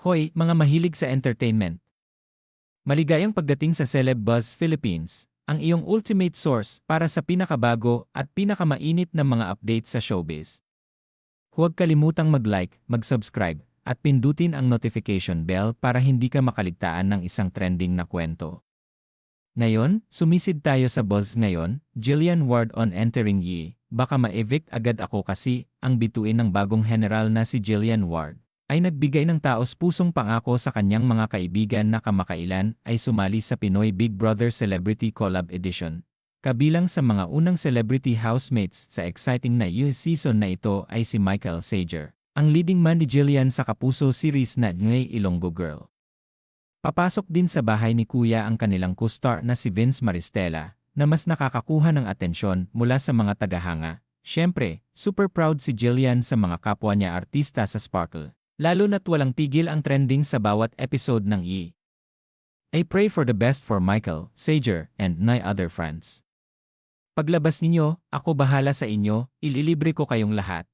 Hoy, mga mahilig sa entertainment. Maligayang pagdating sa Celeb Buzz Philippines, ang iyong ultimate source para sa pinakabago at pinakamainit na mga updates sa showbiz. Huwag kalimutang mag-like, mag-subscribe, at pindutin ang notification bell para hindi ka makaligtaan ng isang trending na kwento. Ngayon, sumisid tayo sa buzz ngayon, Jillian Ward on entering Yi. Baka ma-evict agad ako kasi ang bituin ng bagong general na si Jillian Ward ay nagbigay ng taos pusong pangako sa kanyang mga kaibigan na kamakailan ay sumali sa Pinoy Big Brother Celebrity Collab Edition. Kabilang sa mga unang celebrity housemates sa exciting na US season na ito ay si Michael Sager, ang leading man ni Jillian sa Kapuso series na Ngay Ilonggo Girl. Papasok din sa bahay ni Kuya ang kanilang co-star na si Vince Maristella, na mas nakakakuha ng atensyon mula sa mga tagahanga. Siyempre, super proud si Jillian sa mga kapwa niya artista sa Sparkle. Lalo na't walang tigil ang trending sa bawat episode ng E! I pray for the best for Michael, Sager, and my other friends. Paglabas ninyo, ako bahala sa inyo, ililibre ko kayong lahat.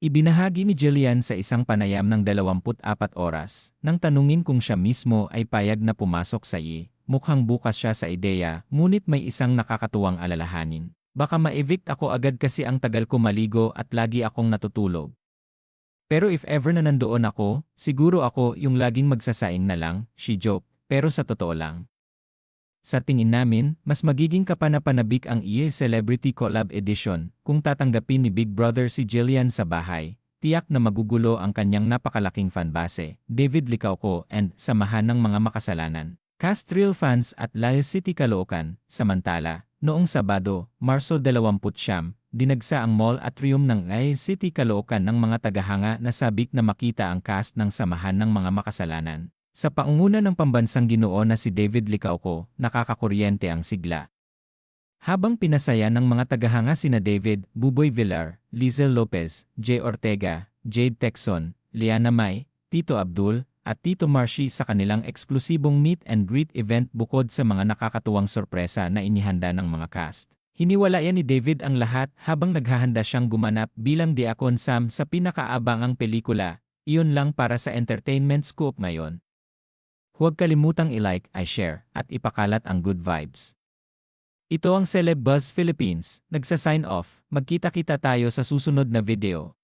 Ibinahagi ni Jillian sa isang panayam ng 24 oras, nang tanungin kung siya mismo ay payag na pumasok sa I. Mukhang bukas siya sa ideya, ngunit may isang nakakatuwang alalahanin. Baka ma-evict ako agad kasi ang tagal ko maligo at lagi akong natutulog. Pero if ever na nandoon ako, siguro ako yung laging magsasaing na lang, she joke, pero sa totoo lang. Sa tingin namin, mas magiging kapanapanabik ang EA Celebrity Collab Edition kung tatanggapin ni Big Brother si Jillian sa bahay. Tiyak na magugulo ang kanyang napakalaking fanbase, David Licauco and samahan ng mga makasalanan. Cast Real fans at Lion City Caloocan, samantala, noong Sabado, Marso 20 dinagsa ang mall atrium ng Ay City Caloocan ng mga tagahanga na sabik na makita ang cast ng samahan ng mga makasalanan. Sa paunguna ng pambansang ginoo na si David Licauco, nakakakuryente ang sigla. Habang pinasaya ng mga tagahanga sina David, Buboy Villar, Lizel Lopez, Jay Ortega, Jade Texon, Liana May, Tito Abdul, at Tito Marshi sa kanilang eksklusibong meet and greet event bukod sa mga nakakatuwang sorpresa na inihanda ng mga cast. Hiniwalayan ni David ang lahat habang naghahanda siyang gumanap bilang Diakon Sam sa pinakaabangang pelikula, iyon lang para sa entertainment scoop ngayon. Huwag kalimutang i-like, i-share, at ipakalat ang good vibes. Ito ang Celeb Buzz Philippines, nagsa-sign off, magkita-kita tayo sa susunod na video.